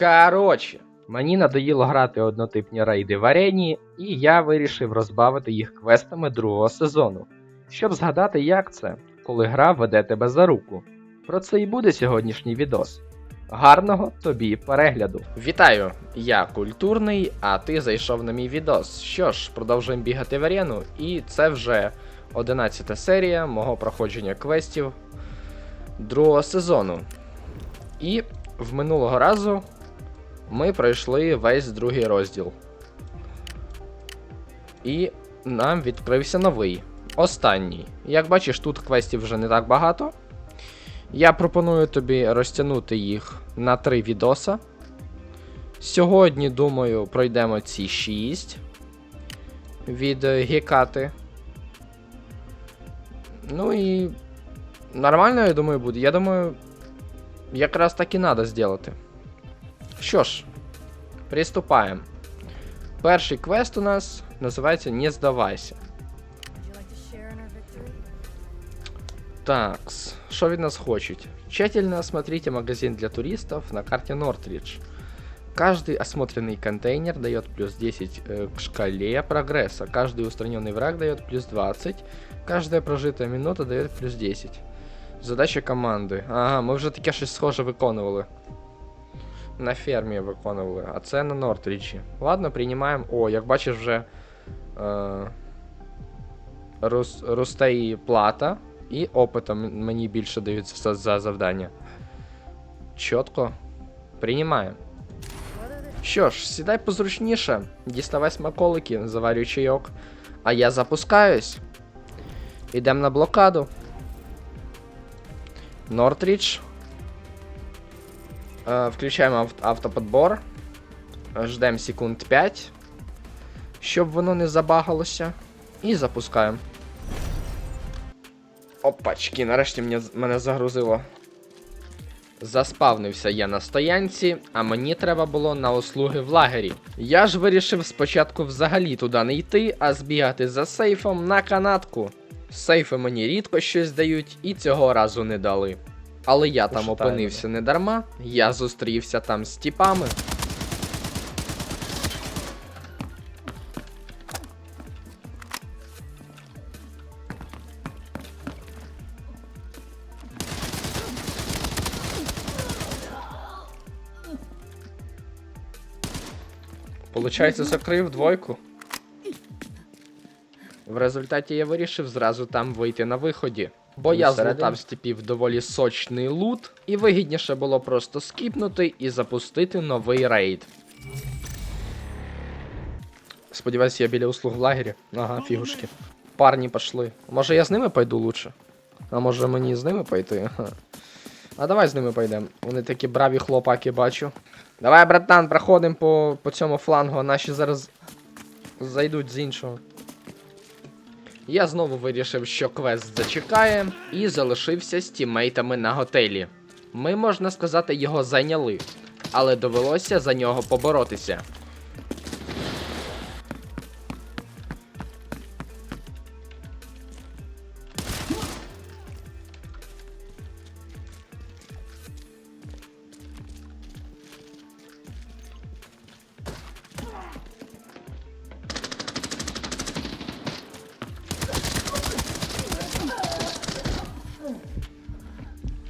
Коротше, мені надоїло грати однотипні рейди в арені, і я вирішив розбавити їх квестами другого сезону, щоб згадати, як це, коли гра веде тебе за руку. Про це і буде сьогоднішній відос. Гарного тобі перегляду. Вітаю! Я культурний, а ти зайшов на мій відос. Що ж, продовжуємо бігати в арену, і це вже 11 серія мого проходження квестів другого сезону. І в минулого разу ми пройшли весь другий розділ. І нам відкрився новий. Останній. Як бачиш, тут квестів вже не так багато. Я пропоную тобі розтягнути їх на три відоса. Сьогодні, думаю, пройдемо ці 6 від Гекати. Ну і нормально, я думаю, буде. Я думаю, якраз так і треба зробити. Що ж, приступаємо. Перший квест у нас називається Не здавайся. Would you like to share in our victory? Такс, что від нас хочет? Тщательно осмотрите магазин для туристов на карте Нортридж. Каждый осмотренный контейнер дает плюс 10 э, к шкале прогресса. Каждый устраненный враг дает плюс 20. Каждая прожитая минута дает плюс 10. Задача команди. Ага, ми вже таке щось схоже виконували. На фермі виконували, а це на Нортріджі. Ладно, приймаємо. О, як бачиш, вже е, рос, росте і плата, і опитом мені більше дають за, за завдання. Чітко. Приймаємо. Що ж, сідай позручніше, діставай смаколики, заварюй чайок. А я запускаюсь. Ідемо на блокаду. Нортрідж. Е, включаємо ав- автоподбор. Ждемо секунд 5. Щоб воно не забагалося. І запускаємо. Опачки, нарешті мене, мене загрузило. Заспавнився я на стоянці, а мені треба було на услуги в лагері. Я ж вирішив спочатку взагалі туди не йти, а збігати за сейфом на канатку. Сейфи мені рідко щось дають і цього разу не дали. Але я там опинився не дарма, я зустрівся там з тіпами. Получається, закрив двойку. В результаті я вирішив зразу там вийти на виході. Бо я Всередині? з типів доволі сочний лут, і вигідніше було просто скіпнути і запустити новий рейд. Сподіваюсь, я біля услуг в лагері. Ага, фігушки. Парні пішли. Може я з ними пойду лучше? А може мені з ними пойти? А давай з ними пойдемо. Вони такі браві хлопаки бачу. Давай, братан, проходимо по, по цьому флангу, а наші зараз зайдуть з іншого. Я знову вирішив, що квест зачекає, і залишився з тімейтами на готелі. Ми, можна сказати, його зайняли, але довелося за нього поборотися.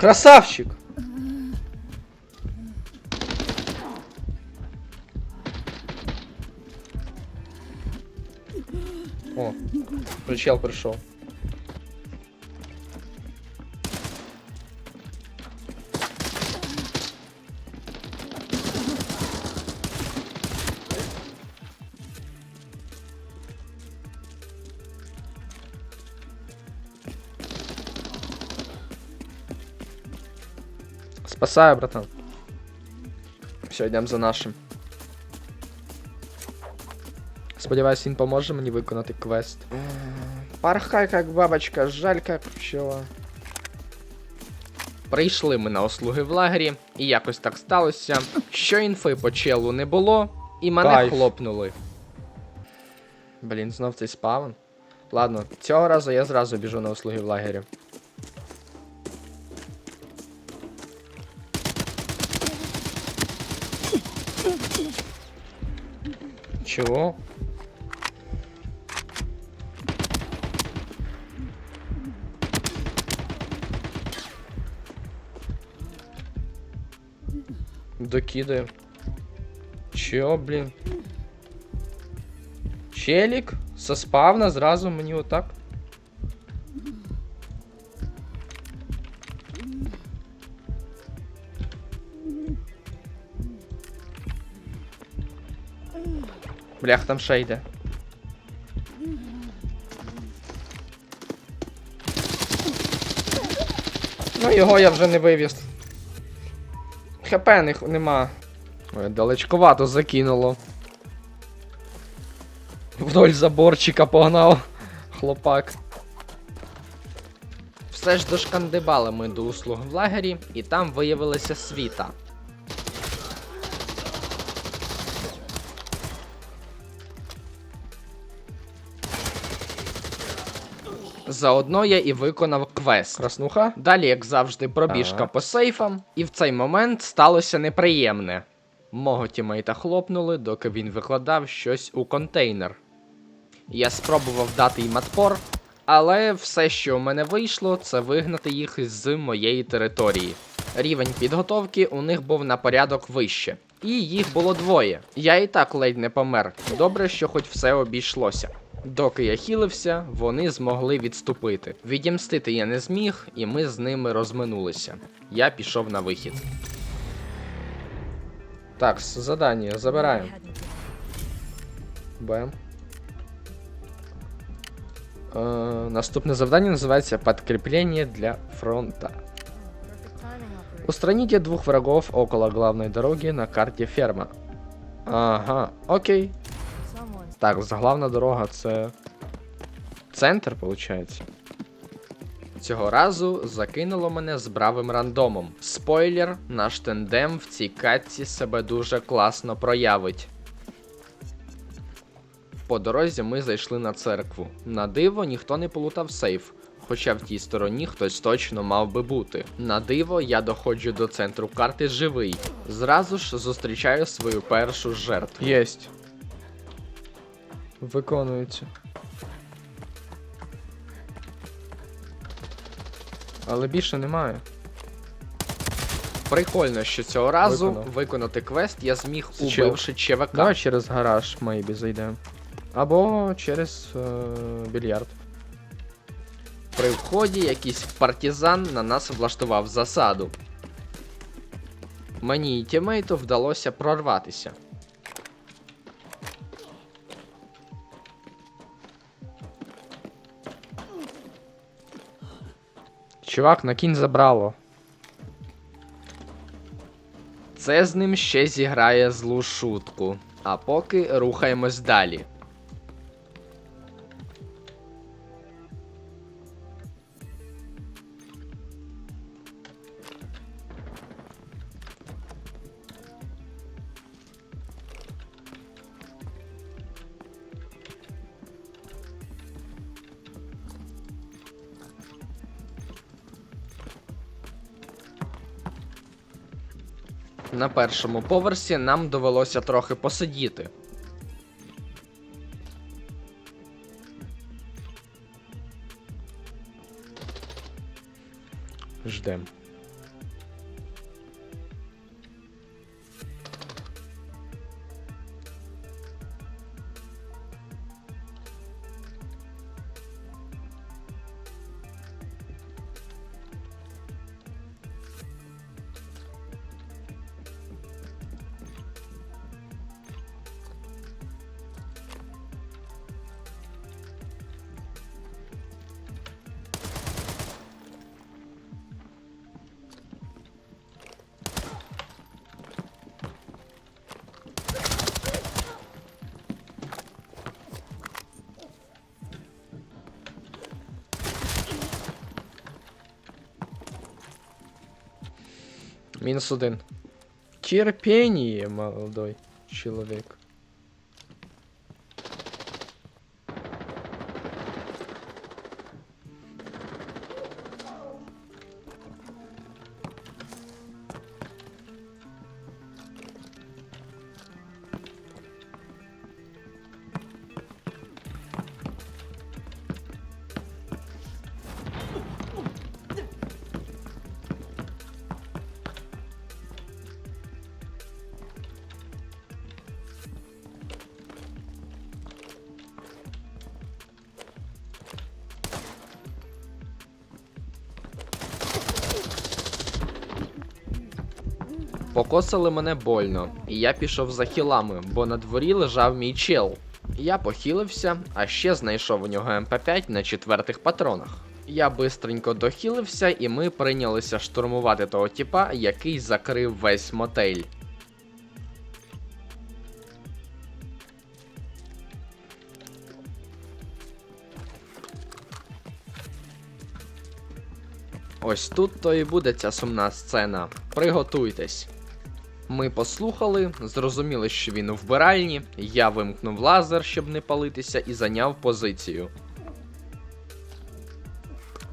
Красавчик! О, причел прийшов. Спасаю, братан. Все, йдемо за нашим. Сподіваюсь, він поможе мені виконати квест. Пархай, як бабочка, жаль, як пчела. Прийшли ми на услуги в лагері, і якось так сталося, що інфи по челу не було, і мене Кайф. хлопнули. Блін, знов цей спавн. Ладно, цього разу я зразу біжу на услуги в лагері. Чего? Докидаю. Чо, блін? Челік? Со спавна зразу мені отак. Блях, там ще. Ну, його я вже не вивіз. ХП не, нема. Ой, далечковато закинуло. Вдоль заборчика погнав. Хлопак. Все ж дошкандибали ми до услуг в лагері, і там виявилася світа. Заодно я і виконав квест. Краснуха. Далі, як завжди, пробіжка Так. по сейфам, і в цей момент сталося неприємне. Мого тімейта хлопнули, доки він викладав щось у контейнер. Я спробував дати їм отпор, але все, що у мене вийшло, це вигнати їх з моєї території. Рівень підготовки у них був на порядок вище. І їх було двоє. Я і так ледь не помер. Добре, що хоч все обійшлося. Доки я хілився, вони змогли відступити. Відімстити я не зміг, і ми з ними розминулися. Я пішов на вихід. Так, задання забираємо. Бем. Е, наступне завдання називається Подкрепление для фронта. Устраните двух врагов около главной дороги на карте ферма. Ага, окей. Так, главна дорога це. Центр, виходить. Цього разу закинуло мене з бравим рандомом. Спойлер, наш тендем в цій катці себе дуже класно проявить. По дорозі ми зайшли на церкву. На диво ніхто не полутав сейф, хоча в тій стороні хтось точно мав би бути. На диво я доходжу до центру карти живий. Зразу ж зустрічаю свою першу жертву. Єсть. Виконується. Але більше немає. Прикольно, що цього разу Виконав. виконати квест я зміг, Це чел. убивши ЧВК. Давай через гараж мейбі зайдемо. Або через е, більярд. При вході якийсь партизан на нас влаштував засаду. Мені і тімейту вдалося прорватися. Чувак, накинь забрало. Це з ним ще зіграє злу шутку. А поки рухаємось далі. На першому поверсі нам довелося трохи посидіти. Ждем. Мінус один. Терпение, молодой человек. Покосили мене больно, і я пішов за хілами, бо на дворі лежав мій чел. Я похилився, а ще знайшов у нього МП5 на четвертих патронах. Я бистренько дохилився, і ми прийнялися штурмувати того тіпа, який закрив весь мотель. Ось тут то і буде ця сумна сцена. Приготуйтесь. Ми послухали, зрозуміли, що він у вбиральні. Я вимкнув лазер, щоб не палитися, і зайняв позицію.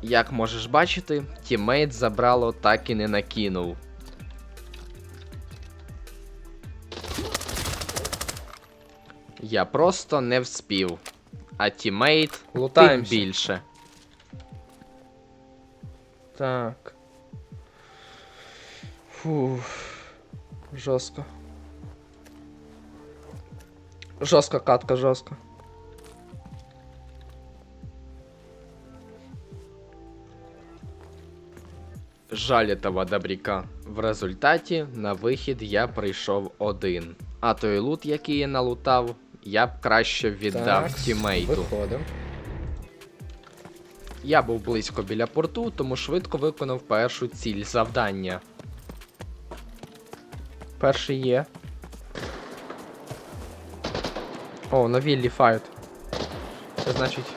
Як можеш бачити, тімейт забрало так і не накинув. Я просто не вспів. А тімейт тим більше. Так. Фу. Жорстко. Жорстка катка, жорстко. Жаль этого добряка. В результаті на вихід я прийшов один. А той лут, який я налутав, я б краще віддав Так, тімейту. Я був близько біля порту, тому швидко виконав першу ціль завдання. Перший є. О, на віллі файт. Це значить,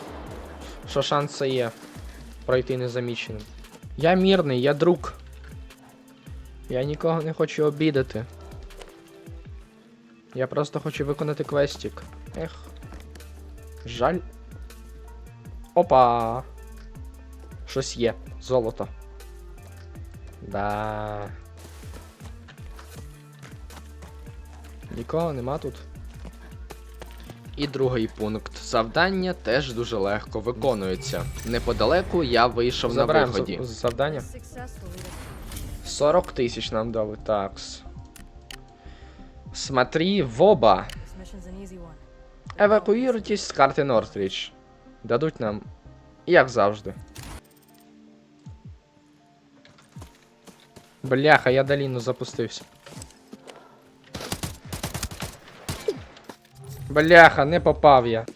що шанси є пройти незаміченим. Я мірний, я друг. Я нікого не хочу обідати. Я просто хочу виконати квестик. Ех. Жаль. Опа. Щось є. Золото. Да. Нікого нема тут. І другий пункт завдання теж дуже легко виконується. Неподалеку я вийшов на Забираємо виході. за- завдання. 40 тисяч нам дали, такс. Смотри в оба. This mission's an easy one. Евакуюйтесь з карти Нортріч. Дадуть нам, як завжди. Бляха, я доліну запустився. Бляха, не попав я.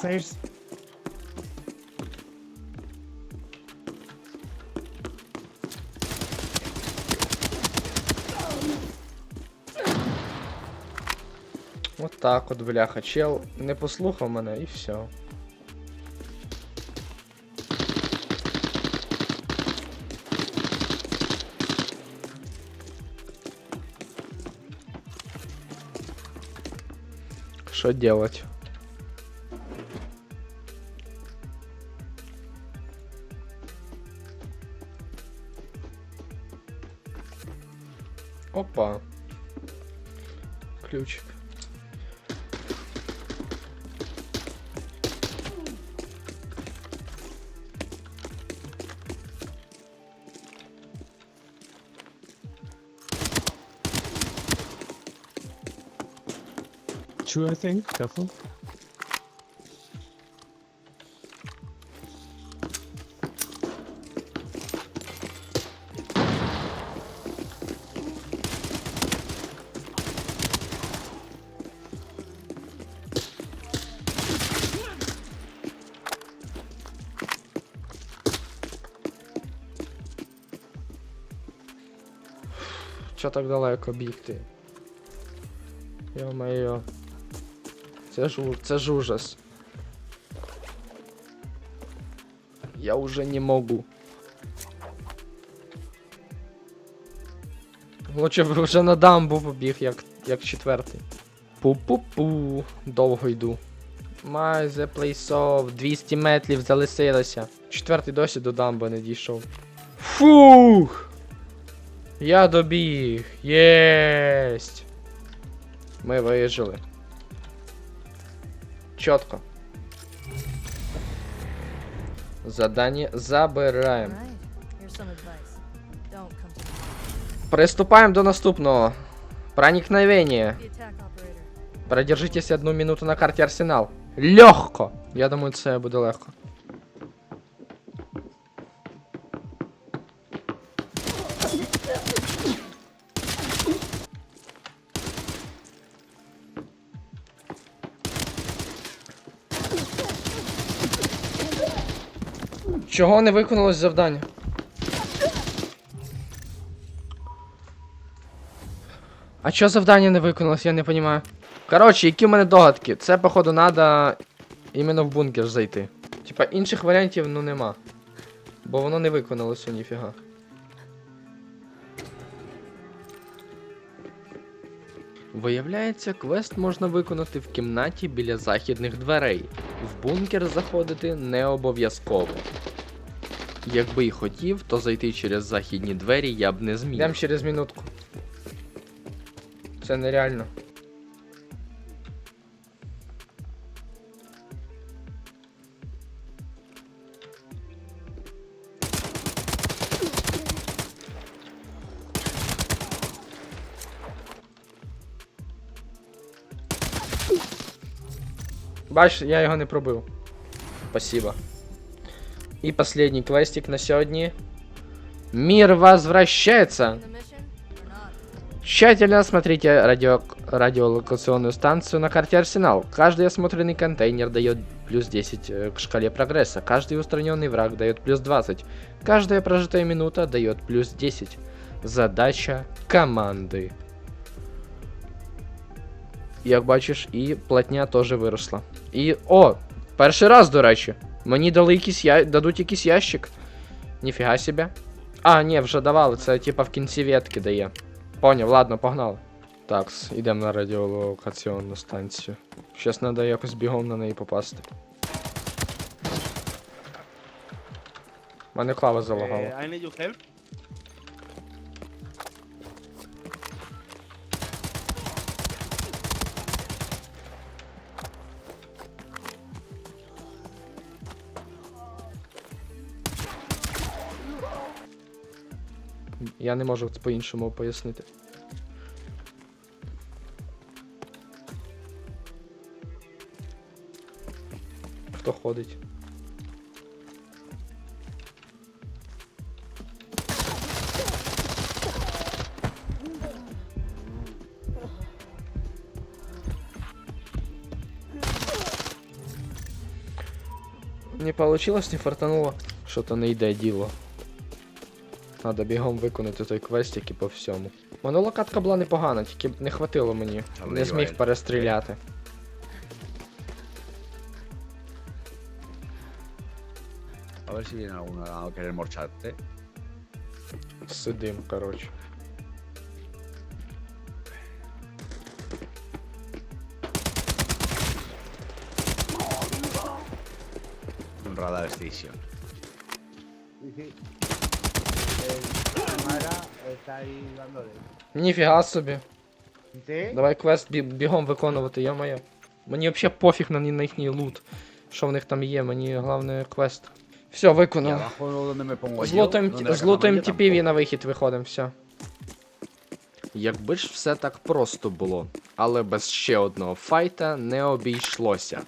Upstairs. От так от, бляха. Чел не послухав мене і все. Що делать? Two, I think. Careful. Чо так далеко бігти? Йо-моє. Це ж, це ж ужас. Я уже не можу. Лучше б вже на дамбу побіг, як, як четвертий. Пу-пу-пу. Довго йду. My the place of 200 метрів залишилося. Четвертий досі до дамби не дійшов. Фух! Я добіг. Єсть. Ми вижили. Come to me. Приступаємо до наступного. Проникновение. Продержитесь одну минуту на карті Арсенал. Легко! Я думаю, це буде легко. Чого не виконалось завдання? А чого завдання не виконалось, я не розумію. Коротше, які в мене догадки? Це, походу, надо іменно в бункер зайти. Типа інших варіантів ну нема. Бо воно не виконалося ніфіга. Виявляється, квест можна виконати в кімнаті біля західних дверей. В бункер заходити не обов'язково. Якби й хотів, то зайти через західні двері я б не зміг. Йдем через минутку. Це нереально. Бач, я його не пробив. Спасибо. І последний квестик на сьогодні. Мир возвращается. In the mission or not? Тщательно осмотрите радио... радиолокационную станцию на карте Арсенал. Каждый осмотренный контейнер дает плюс 10 э, к шкале прогресса. Каждый устраненный враг дает плюс 20. Каждая прожитая минута дает плюс 10. Задача команди. Як бачиш, і платня теж виросла. І. О! Перший раз, до речі. Мені дали якийсь я... дадуть якийсь ящик. Ніфіга себе. А, ні, вже давали, це типа в кінці ветки дає. Поняв, ладно, погнали. Так, йдемо на радіолокаційну станцію. Щас треба якось бігом на неї попасти. Мене клава залагала. Я не можу по-іншому пояснити. Хто ходить? Не получилось, не фартануло. Що-то не йде діло. Надо бігом виконати той квестик і по всьому. Минула катка була непогана, тільки б не хватило мені. Але Не зміг перестріляти. A ver si viene alguno a querer morcharte. Сидим, коротше. Un radar station. Está ahí. Ніфіга собі. ¿Sí? Давай квест бі- бігом виконувати, я моє. Мені взагалі пофіг на, на їхній лут. Що в них там є, мені головне квест. Все, виконав. Злотим, donde злотим camarilla і на вихід виходимо, все. Якби ж все так просто було, але без ще одного файта не обійшлося.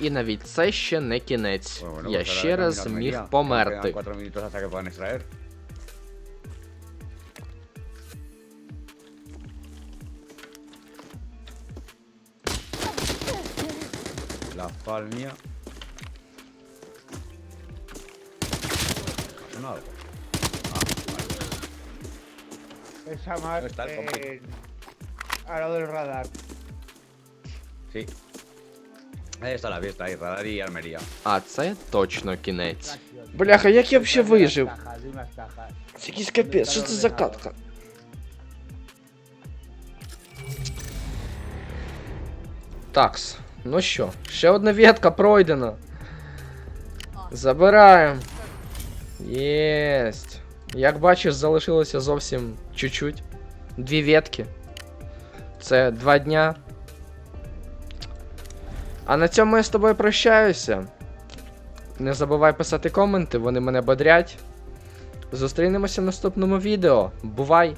І навіть це ще не кінець. Я ще раз a міг померти. La palmia. ¿Suena algo? Esa más No está el compi. en- al lado del radar. Está la fiesta, ahí, radar. А, це точно кінець. Бляха, як я взагалі вижив? Це якийсь капець, що це за катка? Такс. Ну що, ще одна ветка пройдена. Забираємо. Єсть. Як бачиш, залишилося зовсім чуть-чуть. Дві ветки. Це два дня. А на цьому я з тобою прощаюся. Не забувай писати коменти, вони мене бодрять. Зустрінемося в наступному відео. Бувай!